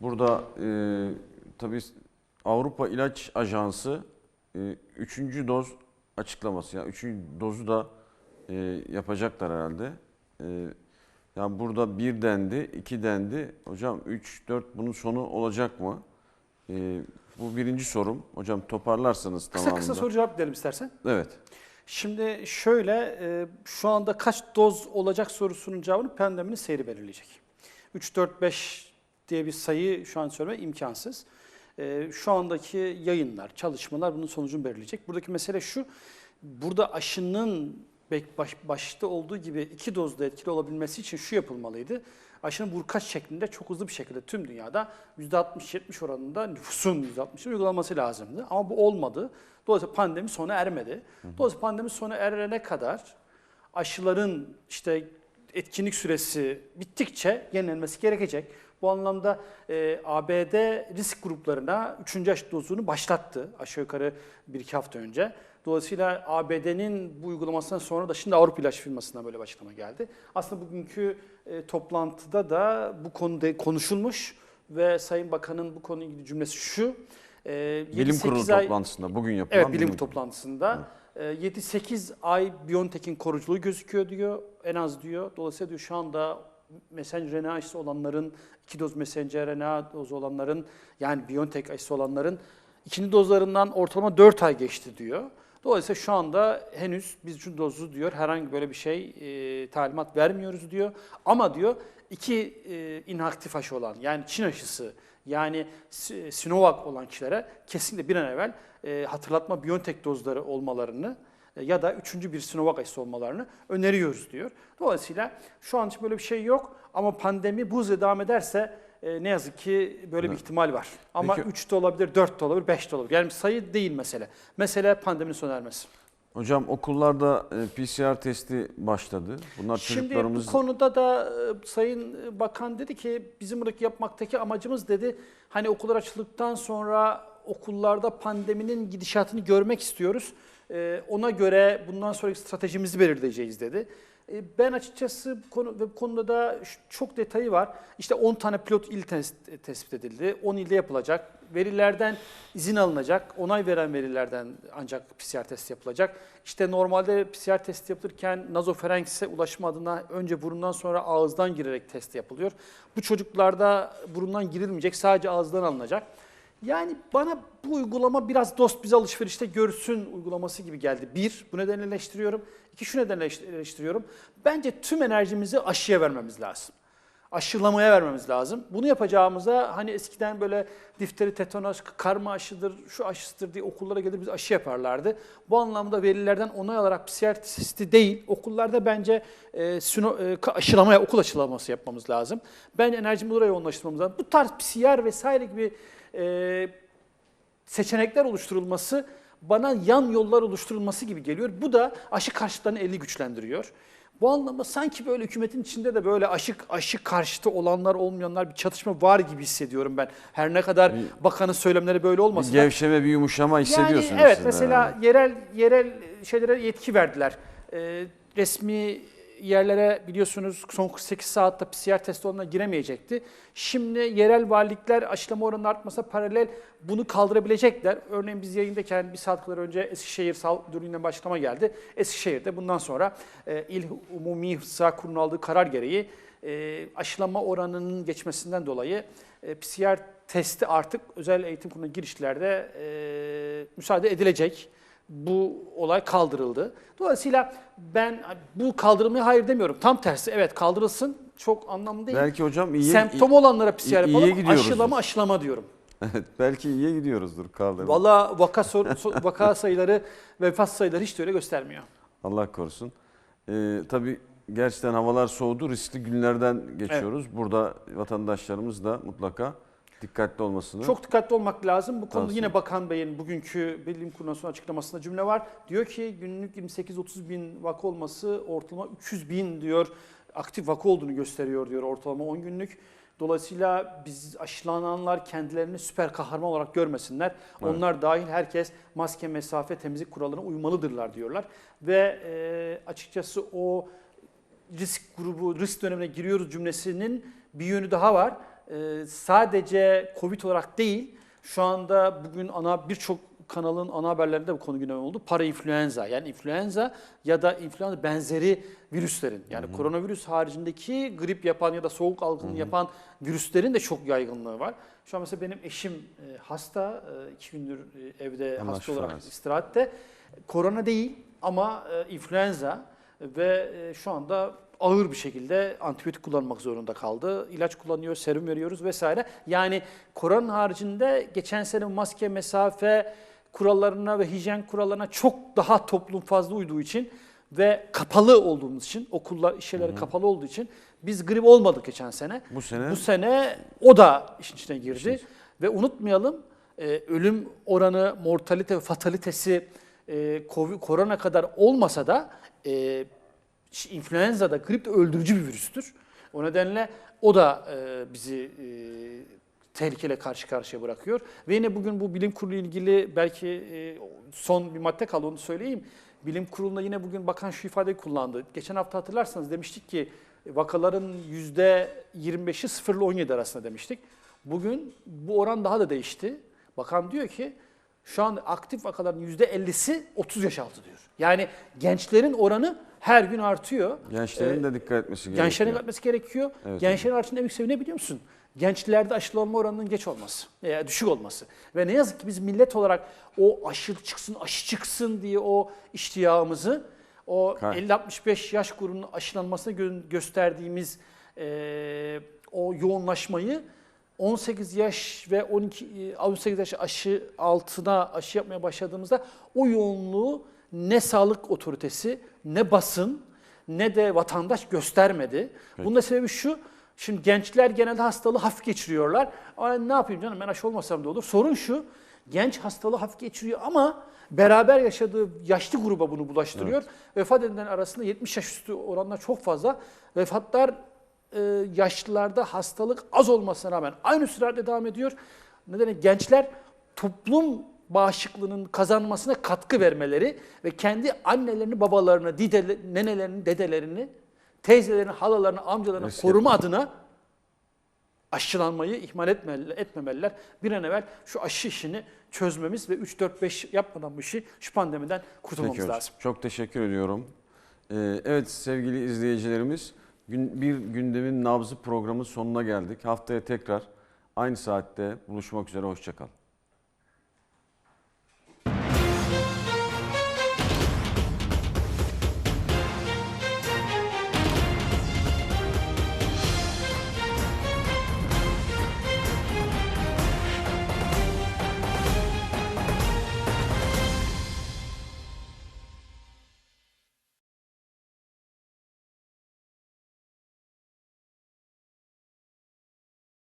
Burada e, tabii Avrupa İlaç Ajansı e, üçüncü doz açıklaması. Yani üçüncü dozu da e, yapacaklar herhalde. E, yani burada bir dendi, iki dendi. Hocam üç, dört bunun sonu olacak mı? E, bu birinci sorum. Hocam toparlarsanız Kısa tamamında. kısa soru cevap verelim istersen. Evet. Şimdi şöyle, e, şu anda kaç doz olacak sorusunun cevabını pandeminin seyri belirleyecek. 3, 4, 5 diye bir sayı şu an söyleme imkansız. E, Şu andaki yayınlar, çalışmalar bunun sonucunu belirleyecek. Buradaki mesele şu, burada aşının baş, başta olduğu gibi iki dozda etkili olabilmesi için şu yapılmalıydı. Aşının vurkaç şeklinde çok hızlı bir şekilde tüm dünyada %60-70 oranında nüfusun %60'ı uygulanması lazımdı. Ama bu olmadı. Dolayısıyla pandemi sona ermedi. Dolayısıyla pandemi sona erene kadar aşıların işte etkinlik süresi bittikçe yenilenmesi gerekecek. Bu anlamda e, ABD risk gruplarına 3. aşı dozunu başlattı aşağı yukarı 1-2 hafta önce. Dolayısıyla ABD'nin bu uygulamasından sonra da şimdi Avrupa İlaç firmasından böyle bir açıklama geldi. Aslında bugünkü e, toplantıda da bu konuda konuşulmuş ve Sayın Bakan'ın bu konuyla ilgili cümlesi şu. e, Bilim 7-8 kurulu ay- toplantısında bugün yapılan Evet bilim toplantısında e, 7-8 ay Biontech'in koruyuculuğu gözüküyor diyor. En az diyor. Dolayısıyla diyor şu anda messenger RNA aşısı olanların, iki doz messenger RNA dozu olanların yani Biontech aşısı olanların ikinci dozlarından ortalama 4 ay geçti diyor. Dolayısıyla şu anda henüz biz şu dozu diyor herhangi böyle bir şey e, talimat vermiyoruz diyor. Ama diyor iki e, inaktif aşı olan yani Çin aşısı yani Si- Sinovac olan kişilere kesinlikle bir an evvel e, hatırlatma Biontech dozları olmalarını ya da üçüncü bir Sinovac aşısı olmalarını öneriyoruz diyor. Dolayısıyla şu an için böyle bir şey yok ama pandemi bu hızla devam ederse e, ne yazık ki böyle bir Evet. ihtimal var. Ama Peki- 3 de olabilir, 4 de olabilir, 5 de olabilir. Yani sayı değil mesele. Mesele pandeminin sona ermesi. Hocam okullarda e, PCR testi başladı. Bunlar Şimdi çocuklarımız bu konuda da e, Sayın Bakan dedi ki bizim buradaki yapmaktaki amacımız dedi hani okullar açıldıktan sonra okullarda pandeminin gidişatını görmek istiyoruz. E, ona göre bundan sonraki stratejimizi belirleyeceğiz dedi. E, ben açıkçası bu konu, bu konuda da çok detayı var. İşte 10 tane pilot il tes- tespit edildi. 10 ilde yapılacak. Verilerden izin alınacak. Onay veren verilerden ancak PCR testi yapılacak. İşte normalde PCR testi yapılırken nazofarenks'e ulaşma adına önce burundan sonra ağızdan girerek test yapılıyor. Bu çocuklarda burundan girilmeyecek, sadece ağızdan alınacak. Yani bana bu uygulama biraz dost bize alışverişte görsün uygulaması gibi geldi. Bir, bu nedenle eleştiriyorum. İki, şu nedenle eleş- eleştiriyorum. Bence tüm enerjimizi aşıya vermemiz lazım. Aşılamaya vermemiz lazım. Bunu yapacağımıza hani eskiden böyle difteri, tetanos, karma aşıdır, şu aşısıdır diye okullara gelir biz aşı yaparlardı. Bu anlamda velilerden onay alarak PCR testi değil, okullarda bence e, süno, e, aşılamaya, okul aşılaması yapmamız lazım. Ben enerjimizi oraya yoğunlaştırmamız lazım. Bu tarz PCR vesaire gibi e, seçenekler oluşturulması bana yan yollar oluşturulması gibi geliyor. Bu da aşı karşıtlarını eli güçlendiriyor. Bu anlamda sanki böyle hükümetin içinde de böyle aşı, aşı karşıtı olanlar olmayanlar bir çatışma var gibi hissediyorum ben. Her ne kadar bakanın söylemleri böyle bir olmasa da. gevşeme, bir yumuşama hissediyorsunuz. Yani evet mesela yerel yerel şeylere yetki verdiler. Ee, resmi yerlere biliyorsunuz son 48 saatte PCR testi olanına giremeyecekti. Şimdi yerel valilikler aşılama oranının artmasa paralel bunu kaldırabilecekler. Örneğin biz yayındayken bir saat kadar önce Eskişehir Sağlık Müdürlüğü'nden bir geldi. Eskişehir'de bundan sonra e, İl Umumi Hıfzı Kurulu'nun aldığı karar gereği e, aşılama oranının geçmesinden dolayı e, PCR testi artık özel eğitim kurumuna girişlerde e, müsaade edilecek. Bu olay kaldırıldı. Dolayısıyla ben bu kaldırılmaya hayır demiyorum. Tam tersi evet kaldırılsın. Çok anlamlı değil. Belki hocam iyi, Semptom olanlara PCR iyi- yapalım. iyiye. Aşılama aşılama diyorum. Evet, belki iyiye gidiyoruzdur kaldırma. Valla vaka, vaka sayıları ve vefat sayıları hiç de öyle göstermiyor. Allah korusun. Ee, tabii gerçekten havalar soğudu. Riskli günlerden geçiyoruz. Burada vatandaşlarımız da mutlaka dikkatli olmasını. Çok dikkatli olmak lazım. Bu konuda yine Bakan Bey'in bugünkü bilim kurulundan sonra açıklamasında cümle var. Diyor ki günlük 28-30 bin vaka olması ortalama 300 bin diyor aktif vaka olduğunu gösteriyor diyor ortalama 10 günlük. Dolayısıyla biz aşılananlar kendilerini süper kahraman olarak görmesinler. Evet. Onlar dahil herkes maske, mesafe, temizlik kurallarına uymalıdırlar diyorlar. Ve e, açıkçası o risk grubu, risk dönemine giriyoruz cümlesinin bir yönü daha var. E, sadece Covid olarak değil, şu anda bugün ana birçok kanalın ana haberlerinde bu konu gündeme oldu. Para influenza yani influenza ya da influenza benzeri virüslerin yani koronavirüs haricindeki grip yapan ya da soğuk algını yapan virüslerin de çok yaygınlığı var. Şu an mesela benim eşim e, hasta, e, iki gündür e, evde Allah hasta olarak istirahatte. Korona değil ama e, influenza ve e, şu anda ağır bir şekilde antibiyotik kullanmak zorunda kaldı. İlaç kullanıyor, serum veriyoruz vesaire. Yani koronanın haricinde geçen sene maske, mesafe kurallarına ve hijyen kurallarına çok daha toplum fazla uyduğu için ve kapalı olduğumuz için, okullar, iş yerleri kapalı olduğu için biz grip olmadık geçen sene. Bu sene Bu sene o da işin içine girdi. Ve unutmayalım e, ölüm oranı, mortalite ve fatalitesi e, COVID, korona kadar olmasa da e, influenza da grip de öldürücü bir virüstür. O nedenle o da e, bizi e, tehlikeyle karşı karşıya bırakıyor. Ve yine bugün bu bilim kurulu ilgili belki e, son bir madde kaldı onu söyleyeyim. Bilim kurulunda yine bugün bakan şu ifadeyi kullandı. Geçen hafta hatırlarsanız demiştik ki vakaların %25'i 0 ile 17 arasında demiştik. Bugün bu oran daha da değişti. Bakan diyor ki şu an aktif vakaların %50'si 30 yaş altı diyor. Yani gençlerin oranı her gün artıyor. gençlerin Ee, de dikkat etmesi gerekiyor. Gençlerin etmesi gerekiyor. Evet, Gençlerin artışında en büyük sebebi ne biliyor musun? Gençlerde aşılanma oranının geç olması, veya düşük olması. Ve ne yazık ki biz millet olarak o aşı çıksın, aşı çıksın diye o iştiyahımızı, o Kay- 50-65 yaş grubunun aşılanmasına gö- gösterdiğimiz eee, o yoğunlaşmayı 18 yaş ve 12 e, 18 yaş aşı altına aşı yapmaya başladığımızda o yoğunluğu ne sağlık otoritesi, ne basın, ne de vatandaş göstermedi. Bunun da sebebi şu, şimdi gençler genelde hastalığı hafif geçiriyorlar. Ama ne yapayım canım ben aşı olmasam da olur. Sorun şu, genç hastalığı hafif geçiriyor ama beraber yaşadığı yaşlı gruba bunu bulaştırıyor. Vefat edenler arasında 70 yaş üstü oranlar çok fazla. Vefatlar e, yaşlılarda hastalık az olmasına rağmen aynı süratle devam ediyor. Nedeni gençler toplum bağışıklığının kazanmasına katkı vermeleri ve kendi annelerini, babalarını, dide, nenelerini, dedelerini, teyzelerini, halalarını, amcalarını Riske koruma adına aşılanmayı ihmal etmemeliler. Bir an evvel şu aşı işini çözmemiz ve 3-4-5 yapmadan bu işi şu pandemiden kurtulmamız Peki lazım. Çok teşekkür ediyorum. Ee, evet sevgili izleyicilerimiz bir gündemin nabzı programı sonuna geldik. Haftaya tekrar aynı saatte buluşmak üzere. Hoşçakalın.